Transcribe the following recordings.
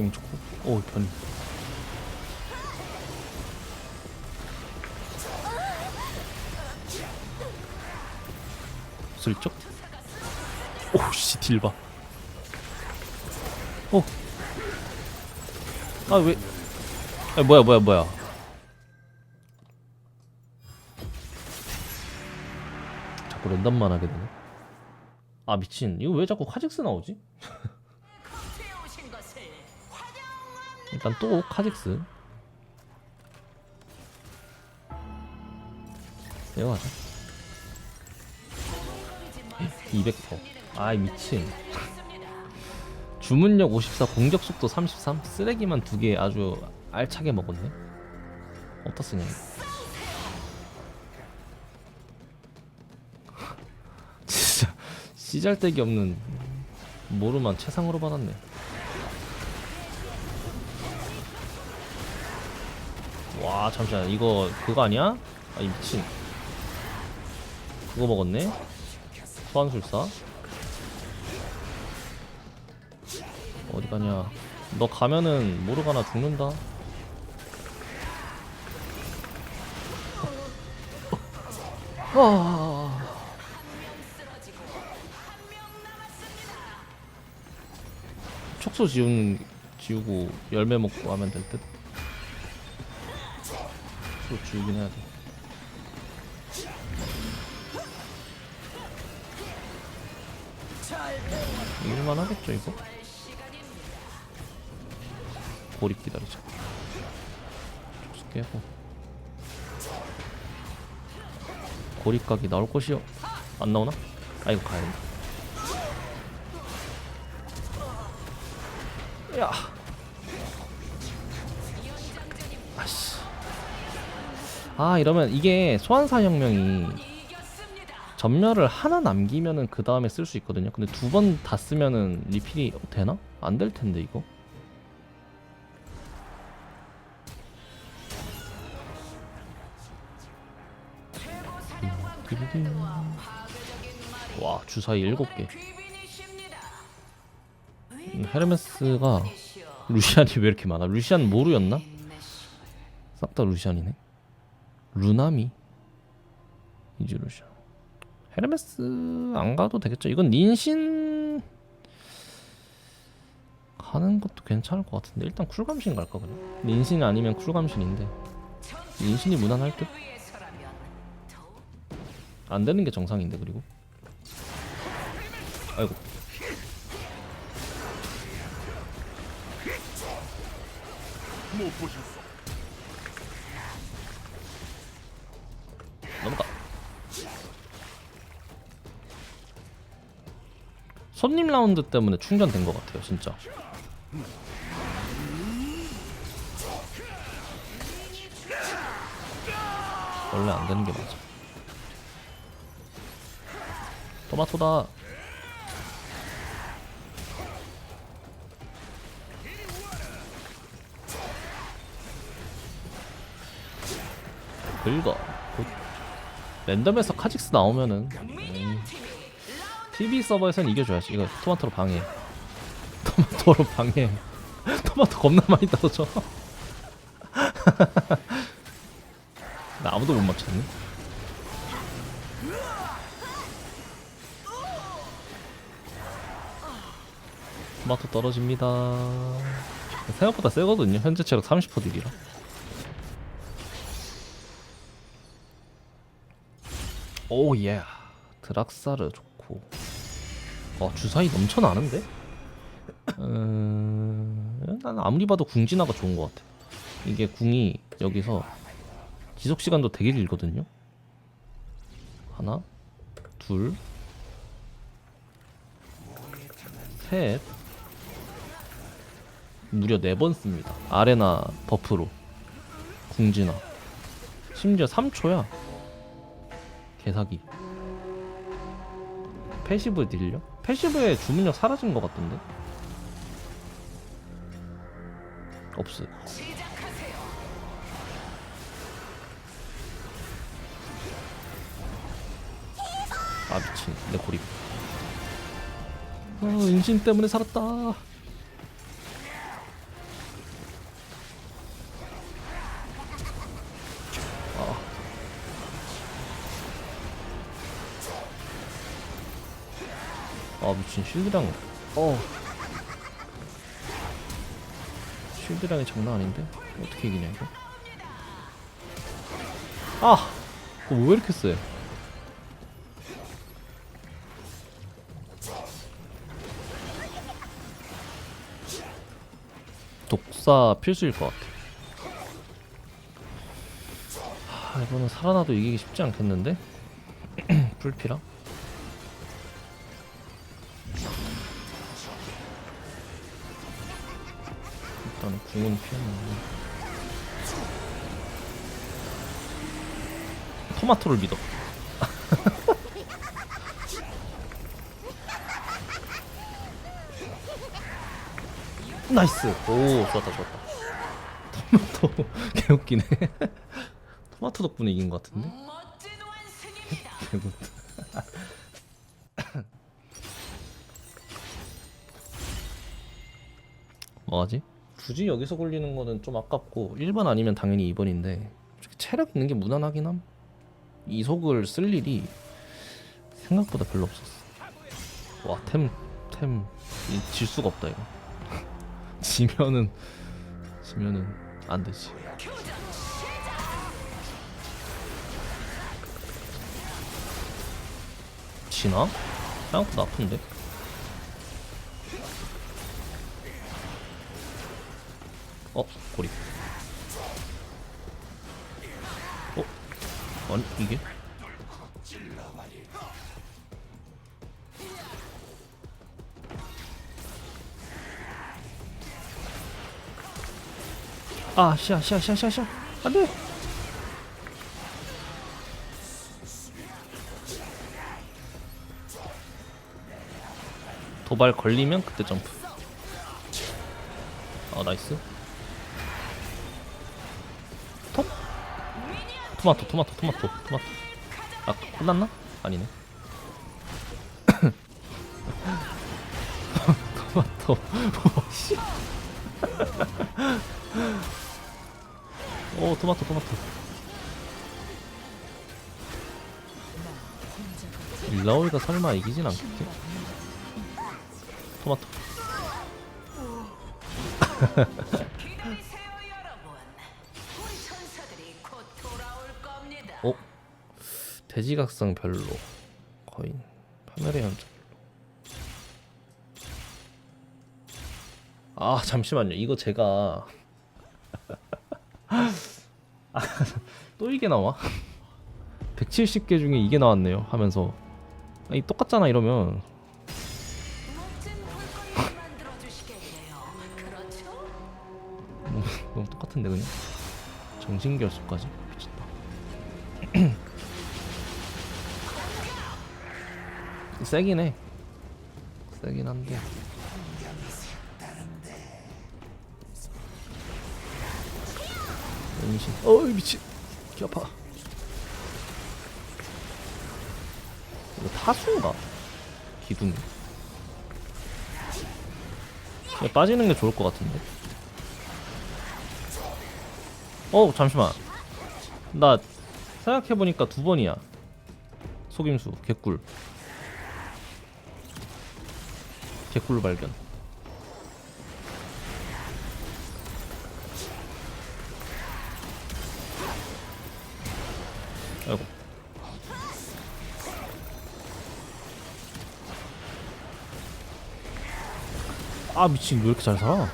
타이밍 좋고. 오 변이 슬쩍 오씨 딜봐. 오아왜? 아 뭐야 뭐야 뭐야. 자꾸 랜덤만 하게 되네. 아 미친. 이거 왜 자꾸 카직스 나오지? 일단 또 카직스. 내가 가자. 200% 아이 미친. 주문력 54 공격 속도 33 쓰레기만 두 개 아주 알차게 먹었네. 어디다 쓰냐. 진짜 씨잘데기 없는 모르만 최상으로 받았네 와 잠시만 이거 그거 아니야? 아이 미친 그거 먹었네 소환술사 어디 가냐 너 가면은 모르가나 죽는다 아. 촉수 지우는 지우고 열매 먹고 하면 될 듯. 촉수 지우긴 해야 돼. 이길만 하겠죠 이거? 고립 기다리자. 촉수 깨고. 고립각이 나올 것이요. 안 나오나? 아 이거 가야 된다. 아 이러면 이게 소환사 혁명이 전멸을 하나 남기면은 그 다음에 쓸 수 있거든요. 근데 두 번 다 쓰면은 리필이 되나? 안 될 텐데 이거. 와 주사위 일곱 개. 음, 헤르메스가 루시안이 왜 이렇게 많아? 루시안 모루였나? 싹 다 루시안이네. 루나미 루시안. 헤르메스 안 가도 되겠죠? 이건 닌신 가는 것도 괜찮을 것 같은데 일단 쿨감신 갈까 그냥. 닌신 아니면 쿨감신인데 닌신이 무난할 듯. 안 되는 게 정상인데 그리고. 아이고. 못 보셨어. 손님 라운드 때문에 충전된 것 같아요, 진짜. 원래 안 되는 게 맞아. 토마토다. 긁어. 곧 랜덤에서 카직스 나오면은 음, TV 서버에선 이겨줘야지. 이거 토마토로 방해. 토마토로 방해. 토마토 겁나 많이 떨어져. 나 아무도 못 맞췄네. 토마토 떨어집니다. 생각보다 세거든요. 현재 체력 30% 딜이라. 오 예. 드락사르 좋고. 어 주사위 넘쳐나는데? 음... 난 아무리 봐도 궁진화가 좋은 것 같아. 이게 궁이 여기서 지속 시간도 되게 길거든요. 하나, 둘, 셋. 무려 네 번 씁니다. 아레나 버프로 궁진화. 심지어 3초야. 개사기. 패시브 딜려? 패시브에 주문력 사라진 것 같던데? 없어. 아 미친 내 고립. 아 은신 때문에 살았다. 미친 쉴드랑 어. 쉴드랑이 장난 아닌데? 어떻게 이기냐 이거? 아! 그거 왜 이렇게 세 독사 필수일 것 같아. 하, 이거는 살아나도 이기기 쉽지 않겠는데? 풀피라 일단 궁은 피했는데 토마토를 믿어. 나이스! 오 좋았다 좋았다. 토마토. 개웃기네. 토마토 덕분에 이긴 것 같은데. 개굿 뭐하지? 굳이 여기서 굴리는 거는 좀 아깝고 1번 아니면 당연히 2번인데 체력 있는 게 무난하긴 함 이속을 쓸 일이 생각보다 별로 없었어 와템템 질 수가 없다 이거 지면은 지면은 안 되지 지나? 생각보다 아픈데? 어? 고리 어? 아니 이게? 아, 샤, 샤, 샤, 샤, 샤. 안 돼! 도발 걸리면 그때 점프. 아, 나이스. 토마토, 토마토, 토마토, 토마토. 아, 끝났나? 아니네. 토마토. 씨. 오, 토마토, 토마토. 일라오이가 설마 이기진 않겠지? 토마토. 돼지각성 별로. 거인. 파멸의 현자 별로. 아, 잠시만요. 이거 제가. 아, 또 이게 나와? 170개 중에 이게 나왔네요. 하면서. 아니, 똑같잖아, 이러면. 너무 똑같은데, 그냥. 정신결속까지. 세긴 해. 세긴 한데. 은신. 어이 미친. 귀 아파. 이거 타수인가? 그냥 빠지는 게 좋을 것 같은데. 어 잠시만. 나 생각해 보니까 두 번이야. 속임수 개꿀. 개꿀 발견. 아이고. 아 미친 왜 이렇게 잘 살아?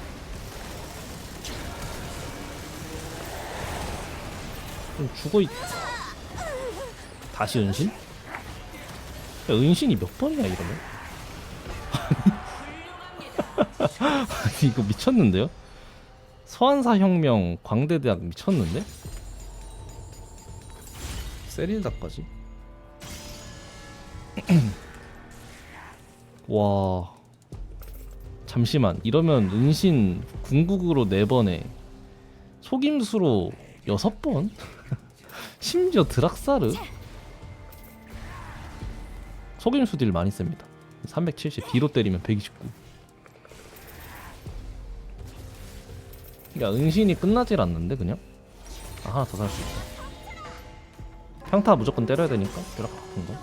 좀 죽어 있. 다시 은신? 야, 은신이 몇 번이야 이러면? 이거 미쳤는데요? 서한사 혁명 광대대학 미쳤는데? 세릴다까지? 와 잠시만 이러면 은신 궁극으로 4번에 속임수로 6번? 심지어 드락사르? 속임수 딜 많이 셉니다 370 뒤로 때리면 129 그러니까 은신이 끝나질 않는데 그냥? 아 하나 더 살 수 있다. 평타 무조건 때려야 되니까? 벼락 같은 거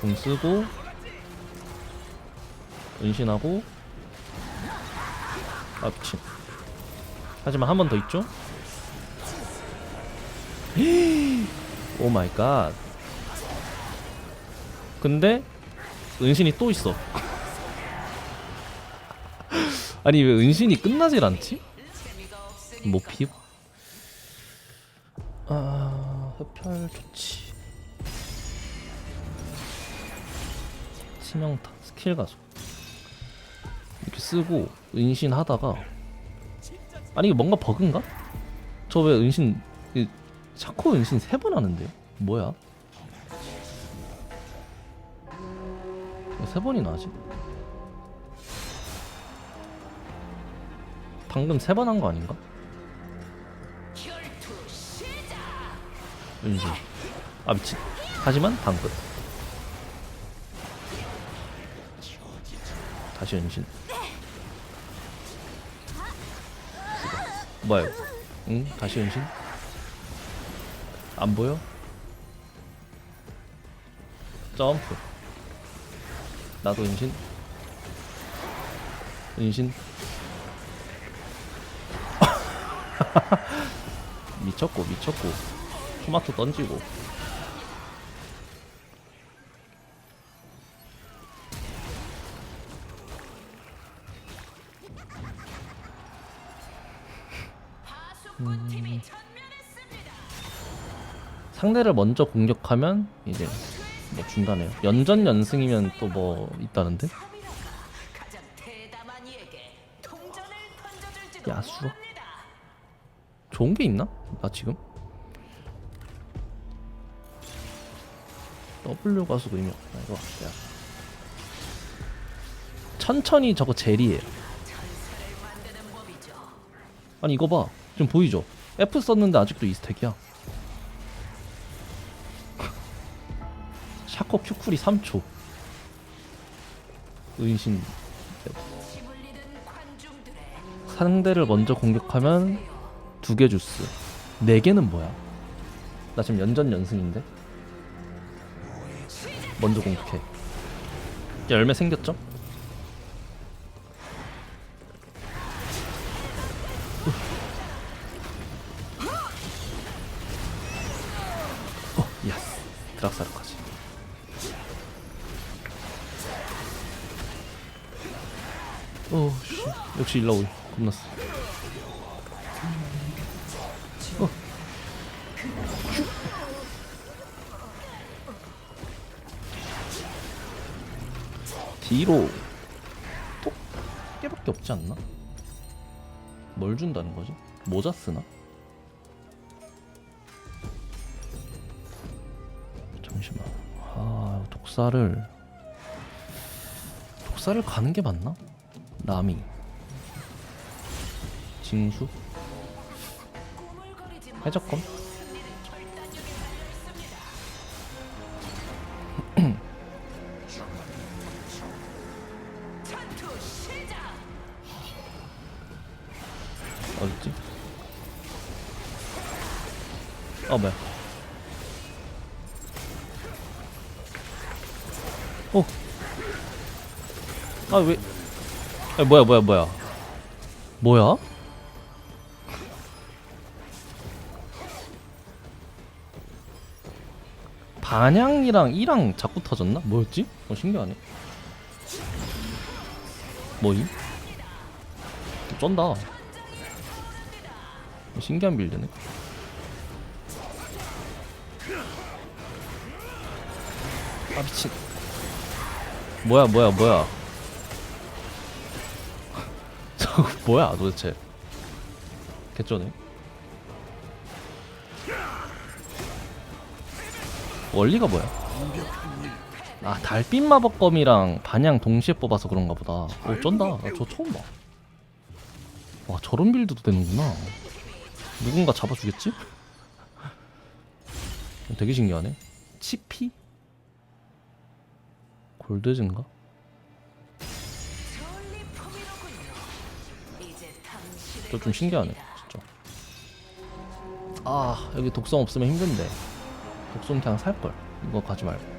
궁쓰고 은신하고. 아 미친. 하지만 한 번 더 있죠? 오 마이 갓. 근데 은신이 또 있어 아니 왜 은신이 끝나질 않지? 못 피우? 아 흡혈 좋지 치명타 스킬 가속 이렇게 쓰고 은신 하다가 아니 이게 뭔가 버그인가? 저 왜 은신 이 샤코 은신 세 번 하는데요? 뭐야? 세 번이나 하지? 방금 세 번 한 거 아닌가? 은신 아 미친 하지만 방금 다시 은신 뭐야? 응? 다시 은신? 안 보여? 점프 나도 은신. 은신. 미쳤고 미쳤고. 토마토 던지고. 전면했습니다. 상대를 먼저 공격하면 이제 뭐 준다네요 연전 연승이면 또 뭐 있다는데 카미라가 가장 대담한 이에게 동전을 던져줄지도 야수. 모릅니다. 좋은 게 있나? 나 지금 W 가수 의미 없다 이거 야. 천천히 저거 젤이에요. 아니 이거 봐 지금 보이죠? F 썼는데 아직도 이스택이야 샤코 큐쿨이 3초. 은신. 상대를 먼저 공격하면 두 개 주스. 네 개는 뭐야? 나 지금 연전 연승인데? 먼저 공격해. 열매 생겼죠? 역시 일라오이 겁났어 어. 뒤로 톡 개밖에 없지 않나? 뭘 준다는 거지? 모자 쓰나? 잠시만. 아 독사를 독사를 가는 게 맞나? 나미 징수. 해적검. 어딨지? 어 뭐야? 어. 아 왜? 아 뭐야 뭐야 뭐야? 뭐야? 반향이랑 이랑 자꾸 터졌나? 뭐였지? 어 신기하네. 뭐임? 쩐다. 신기한 빌드네. 아 미친. 뭐야 뭐야 뭐야. 저거 뭐야 도대체. 개쩌네. 원리가 뭐야? 아 달빛 마법검이랑 반향 동시에 뽑아서 그런가 보다. 오 쩐다. 나저 처음 봐. 와 저런 빌드도 되는구나. 누군가 잡아주겠지? 되게 신기하네. 치피? 골드즈인가? 저 좀 신기하네, 진짜. 아 여기 독성 없으면 힘든데. 복솜탕 살걸. 이거 가지 말고.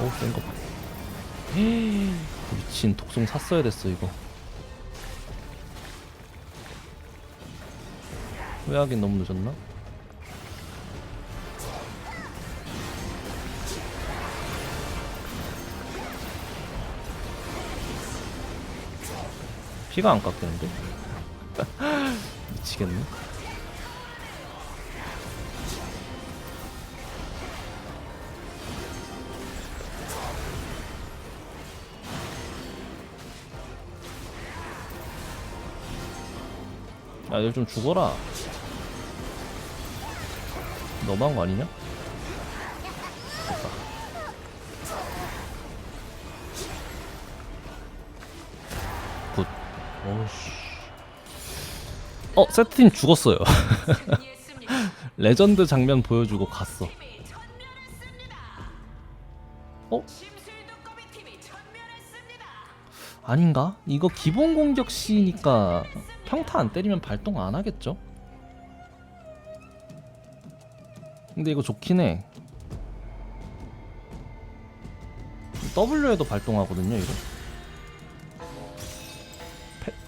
어우 센거 봐. 미친 독송 샀어야 됐어 이거. 후회하긴 너무 늦었나? 피가 안 깎이는데? 미치겠네. 야, 얘 좀 죽어라. 너무한 거 아니냐? 오씨. 어, 세트팀 죽었어요. 레전드 장면 보여주고 갔어. 어? 아닌가? 이거 기본 공격 시니까 평타 안 때리면 발동 안 하겠죠? 근데 이거 좋긴 해. W에도 발동하거든요, 이거.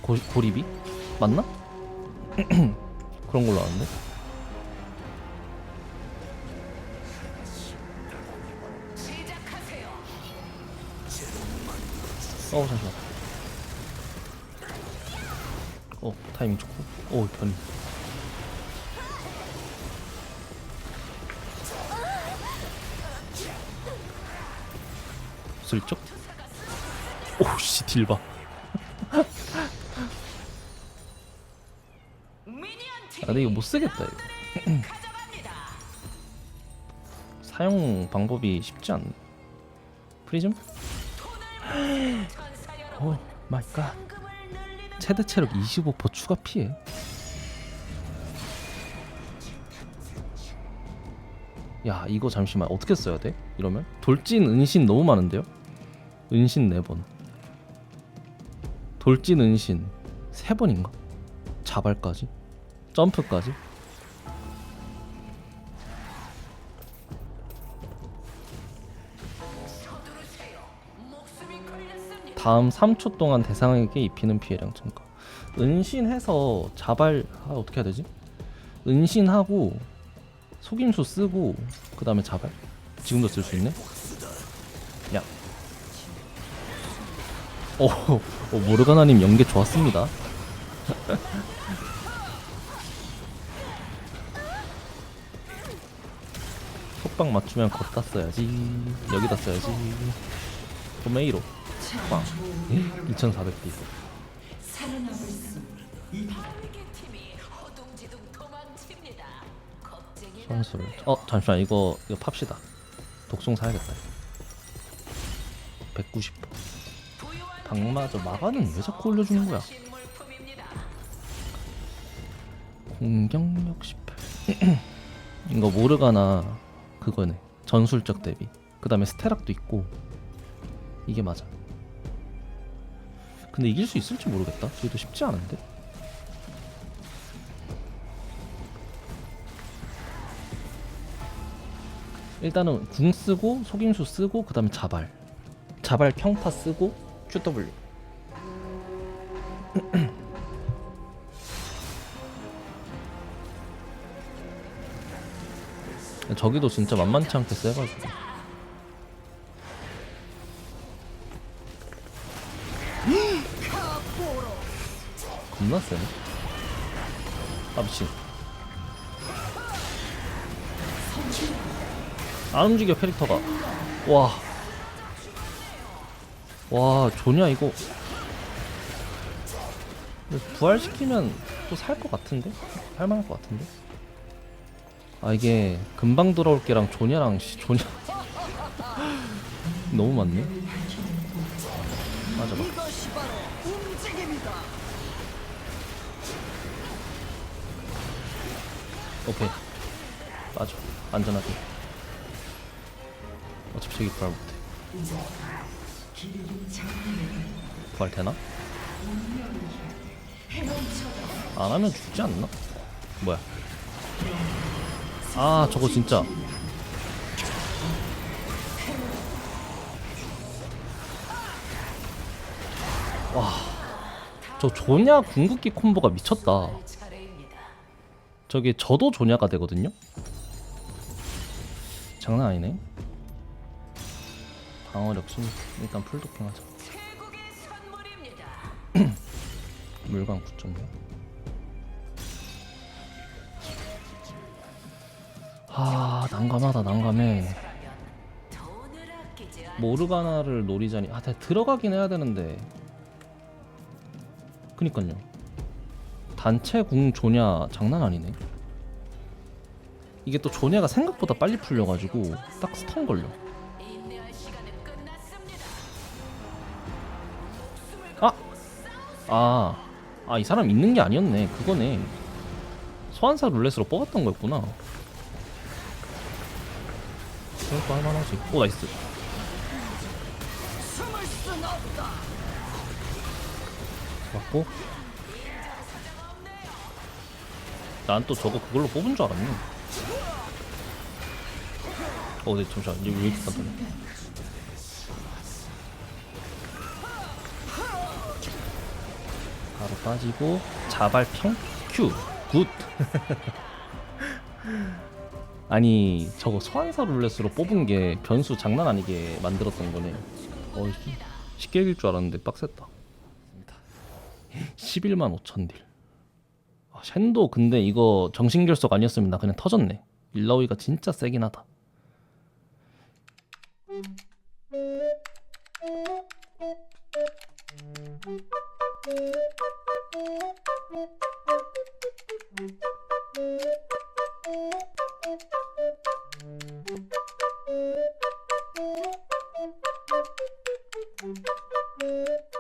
페, 고, 고리비? 맞나? 그런 걸로 아는데? 시작하세요. 어 잠시만 어 타이밍 좋고 오 변이 슬쩍 오씨 딜봐 미니언 팀 아 근데 이거 못 쓰겠다 이거 가져갑니다. 사용 방법이 쉽지 않네 프리즘? 오 마이 갓 최대 체력 25% 추가 피해 야 이거 잠시만 어떻게 써야 돼? 이러면? 돌진 은신 너무 많은데요? 은신 4번 돌진 은신 3번인가? 자발까지? 점프까지? 다음 3초 동안 대상에게 입히는 피해량 증가 은신해서 자발 아 어떻게 해야 되지? 은신하고 속임수 쓰고 그 다음에 자발 지금도 쓸 수 있네? 야 오, 오 모르가나님 연계 좋았습니다 속박 맞추면 걷다 써야지. 여기다 써야지. 도메이로. 빵 2400개 파리게 팀이 허둥지둥 도망칩니다. 겁쟁이 선수를. 어 잠시만. 이거 이거 팝시다. 독송 사야겠다. 190 부유한 방마저 마가는 왜 자꾸 올려주는 거야. 공격력 18 이거 모르가나 그거네. 전술적 대비. 그 다음에 스테락도 있고. 이게 맞아. 근데 이길 수 있을지 모르겠다. 저희도 쉽지 않은데? 일단은 궁 쓰고 속임수 쓰고 그 다음에 자발. 자발 평타 쓰고 QW 저기도 진짜 만만치 않게 세가지고 겁나 세네 아 미친 안 움직여 캐릭터가 와. 와 조냐 이거 부활시키면 또 살 것 같은데? 할만할 것 같은데? 아 이게 금방 돌아올 게랑 조냐랑 씨, 조냐 너무 많네. 맞아 봐 오케이. 맞아 안전하게. 어차피 저기 부활 못해. 부활 되나? 안 하면 죽지 않나? 뭐야 아 저거 진짜. 와저 조냐 궁극기 콤보가 미쳤다. 저게 저도 조냐가 되거든요? 장난 아니네. 방어력 심 일단 풀도핑하자. 물광 9.0 아 난감하다 난감해. 모르가나를 노리자니 아다 들어가긴 해야 되는데. 그니까요. 단체 궁 조냐 장난 아니네. 이게 또 조냐가 생각보다 빨리 풀려가지고 딱 스턴 걸려. 아! 아, 아, 이 사람 있는 게 아니었네. 그거네. 소환사 룰렛으로 뽑았던 거였구나. 그것도 할만하지. 오, 나이스. 맞고. 난 또 저거 그걸로 뽑은 줄 알았네. 어, 네, 잠시만. 이거 왜 이렇게 간단해? 바로 빠지고 자발평 큐 굿. 아니 저거 소환사 룰렛으로 뽑은 게 변수 장난 아니게 만들었던 거네. 어 쉽게 이길 줄 알았는데 빡셌다. 11만 5천 딜. 아, 샌도 근데 이거 정신결석 아니었습니다. 그냥 터졌네. 일라오이가 진짜 세긴 하다. Thank you.